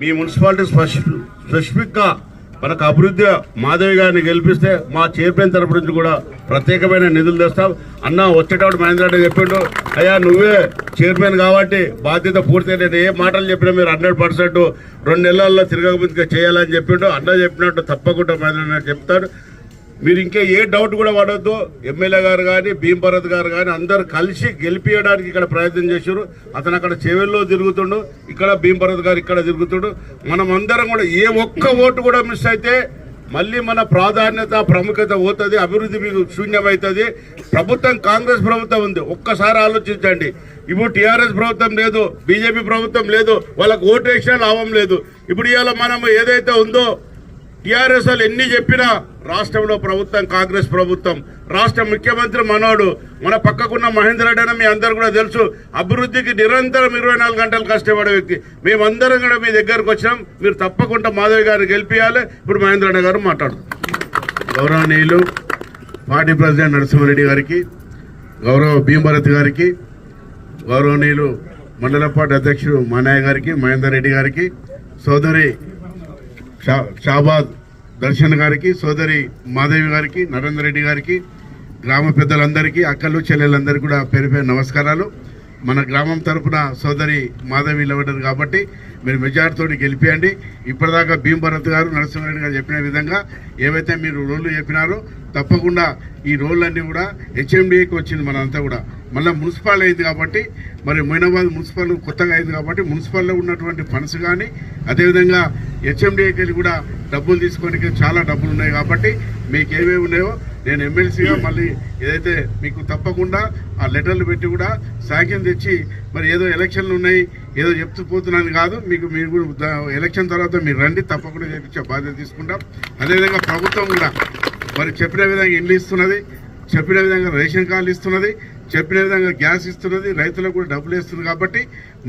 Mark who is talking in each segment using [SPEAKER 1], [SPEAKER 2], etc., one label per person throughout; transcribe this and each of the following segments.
[SPEAKER 1] మీ municipality స్పెసిఫిక్గా మనకు అభివృద్ధి మాధవి గారిని గెలిపిస్తే మా చైర్మన్ తరపు నుంచి కూడా ప్రత్యేకమైన నిధులు తెస్తాం. అన్న వచ్చేటప్పుడు మహేంద్ర రెడ్డి చెప్పిండు అయ్యా నువ్వే చైర్మన్ కాబట్టి బాధ్యత పూర్తయిన నేను ఏ మాటలు చెప్పినా మీరు హండ్రెడ్ పర్సెంట్ రెండు నెలల్లో తిరగబుద్ధిగా చేయాలని చెప్పిండు. అన్న చెప్పినట్టు తప్పకుండా మహేంద్ర చెప్తాడు మీరు ఇంకా ఏ డౌట్ కూడా పడవద్దు ఎమ్మెల్యే గారు కానీ భీమ్ భరత్ గారు కానీ అందరు కలిసి గెలిపించడానికి ఇక్కడ ప్రయత్నం చేశారు. అతను అక్కడ చెవెల్లో తిరుగుతుండు ఇక్కడ భీమ్ భరత్ గారు ఇక్కడ తిరుగుతుండు. మనం అందరం కూడా ఏ ఒక్క ఓటు కూడా మిస్ అయితే మళ్ళీ మన ప్రాధాన్యత ప్రాముఖ్యత పోతుంది అభివృద్ధి మీకు శూన్యమవుతుంది ప్రభుత్వం కాంగ్రెస్ ప్రభుత్వం ఉంది. ఒక్కసారి ఆలోచించండి. ఇప్పుడు టీఆర్ఎస్ ప్రభుత్వం లేదు బీజేపీ ప్రభుత్వం లేదు వాళ్ళకు ఓటు వేసినా లాభం లేదు. ఇప్పుడు ఇవాళ మనం ఏదైతే ఉందో టీఆర్ఎస్ వాళ్ళు ఎన్ని చెప్పినా రాష్ట్రంలో ప్రభుత్వం కాంగ్రెస్ ప్రభుత్వం. రాష్ట్ర ముఖ్యమంత్రి మనోడు మన పక్కకున్న మహేందర్ రెడ్డి మీ అందరు కూడా తెలుసు అభివృద్ధికి నిరంతరం ఇరవై నాలుగు గంటలు కష్టపడే వ్యక్తి. మేమందరం కూడా మీ దగ్గరకు వచ్చినాం. మీరు తప్పకుండా మాధవి గారిని గెలిపియాలి. ఇప్పుడు మహేందర్ రెడ్డి గారు మాట్లాడు. గౌరవనీయులు పార్టీ ప్రెసిడెంట్ నరసింహారెడ్డి గారికి గౌరవ భీమభరత్ గారికి గౌరవనీయులు మండలపాటి అధ్యక్షుడు మానయ్య గారికి మహేందర్ రెడ్డి గారికి సోదరి షా- షాబాద్ దర్శన్ గారికి సోదరి మాధవి గారికి నరేందర్ రెడ్డి గారికి గ్రామ పెద్దలందరికీ అక్కలు చెల్లెలందరికీ కూడా పేరు పేరు నమస్కారాలు. మన గ్రామం తరపున సోదరి మాధవి నిలబడ్డారు కాబట్టి మీరు మెజార్టీతో గెలిపియండి. ఇప్పటిదాకా భీమ్ భరత్ గారు నరసింహారెడ్డి గారు చెప్పిన విధంగా ఏవైతే మీరు రోళ్ళు చెప్పినారో తప్పకుండా ఈ రోళ్ళన్నీ కూడా హెచ్ఎండిఏకి వచ్చింది మనంతా కూడా. మళ్ళీ మున్సిపల్ అయింది కాబట్టి మరి మొయినాబాద్ మున్సిపల్ కొత్తగా అయింది కాబట్టి మున్సిపల్లో ఉన్నటువంటి ఫండ్స్ కానీ అదేవిధంగా హెచ్ఎండిఏకి కూడా డబ్బులు తీసుకోవడానికి చాలా డబ్బులు ఉన్నాయి కాబట్టి మీకు ఏమేమి ఉన్నాయో నేను ఎమ్మెల్సీగా మళ్ళీ ఏదైతే మీకు తప్పకుండా ఆ లెటర్లు పెట్టి కూడా సాక్ష్యం తెచ్చి మరి ఏదో ఎలక్షన్లు ఉన్నాయి ఏదో చెప్తూ పోతున్నాను కాదు మీకు మీరు కూడా ఎలక్షన్ తర్వాత మీరు రండి తప్పకుండా చేపించే బాధ్యత తీసుకుంటాం. అదేవిధంగా ప్రభుత్వం కూడా మరి చెప్పిన విధంగా ఇండ్లు ఇస్తున్నది చెప్పిన విధంగా రేషన్ కార్డులు ఇస్తున్నది చెప్పిన విధంగా గ్యాస్ ఇస్తున్నది రైతులకు కూడా డబ్బులు ఇస్తుంది కాబట్టి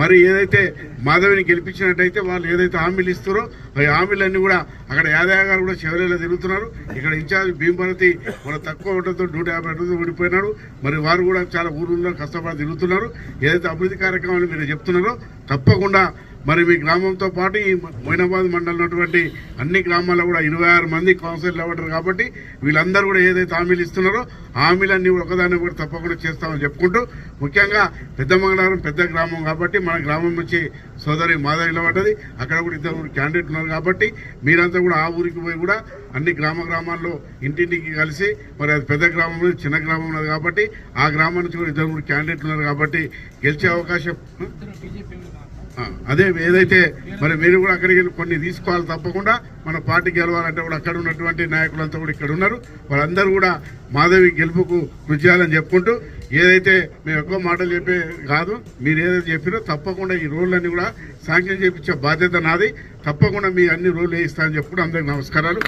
[SPEAKER 1] మరి ఏదైతే మాధవిని గెలిపించినట్టయితే వాళ్ళు ఏదైతే హామీలు ఇస్తారో ఆ హామీలన్నీ కూడా అక్కడ యాదయ్య గారు కూడా చివరిలో తిరుగుతున్నారు. ఇక్కడ ఇన్ఛార్జ్ భీమభరతి మన తక్కువ ఉండటంతో నూట యాభై అడుగులు ఓడిపోయినాడు మరి వారు కూడా చాలా ఊళ్ళో కష్టపడి తిరుగుతున్నారు. ఏదైతే అభివృద్ధి కార్యక్రమాలు మీరు చెప్తున్నారో తప్పకుండా మరి మీ గ్రామంతో పాటు ఈ మొయినాబాద్ మండలం ఉన్నటువంటి అన్ని గ్రామాల్లో కూడా ఇరవై ఆరు మంది కౌన్సిల్ అవ్వటారు కాబట్టి వీళ్ళందరూ కూడా ఏదైతే హామీలు ఇస్తున్నారో ఆ హామీలన్నీ కూడా ఒకదాన్ని కూడా తప్పకుండా చేస్తామని చెప్పుకుంటూ ముఖ్యంగా పెద్ద మంగళవారం పెద్ద గ్రామం కాబట్టి మన గ్రామం నుంచి సోదరి మాధవి నిలబడ్డది. అక్కడ కూడా ఇద్దరు క్యాండిడేట్ ఉన్నారు కాబట్టి మీరంతా కూడా ఆ ఊరికి పోయి కూడా అన్ని గ్రామ గ్రామాల్లో ఇంటింటికి కలిసి మరి అది పెద్ద గ్రామం చిన్న గ్రామం ఉన్నది కాబట్టి ఆ గ్రామం నుంచి కూడా ఇద్దరు మూడు క్యాండిడేట్లు ఉన్నారు కాబట్టి గెలిచే అవకాశం అదే ఏదైతే మరి మీరు కూడా అక్కడికి వెళ్ళి కొన్ని తీసుకోవాలి తప్పకుండా. మన పార్టీ గెలవాలంటే కూడా అక్కడ ఉన్నటువంటి నాయకులంతా కూడా ఇక్కడ ఉన్నారు. వాళ్ళందరూ కూడా మాధవి గెలుపుకు కృషి చేయాలని చెప్పుకుంటూ ఏదైతే మేము ఎక్కువ మాటలు చెప్పే కాదు మీరు ఏదైతే చెప్పినో తప్పకుండా ఈ రోడ్లన్నీ కూడా శాంక్షన్ చేయించే బాధ్యత నాది. తప్పకుండా మీ అన్ని రోడ్లు వేయిస్తానని చెప్పుకుంటూ అందరికి నమస్కారాలు.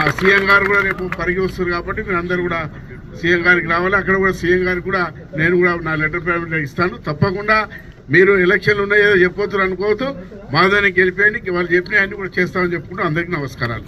[SPEAKER 1] ఆ సీఎం గారు కూడా రేపు పరిగి వస్తారు కాబట్టి మీరు అందరూ కూడా సీఎం గారికి రావాలి. అక్కడ కూడా సీఎం గారికి కూడా నేను కూడా నా లెటర్ పేమెంట్ ఇస్తాను. తప్పకుండా మీరు ఎలక్షన్లు ఉన్నాయో చెప్పొద్దు అనుకోవద్దు. మాధవని గెలిపేయండి వాళ్ళు చెప్పినవన్నీ కూడా చేస్తామని చెప్పుకుంటూ అందరికీ నమస్కారాలు.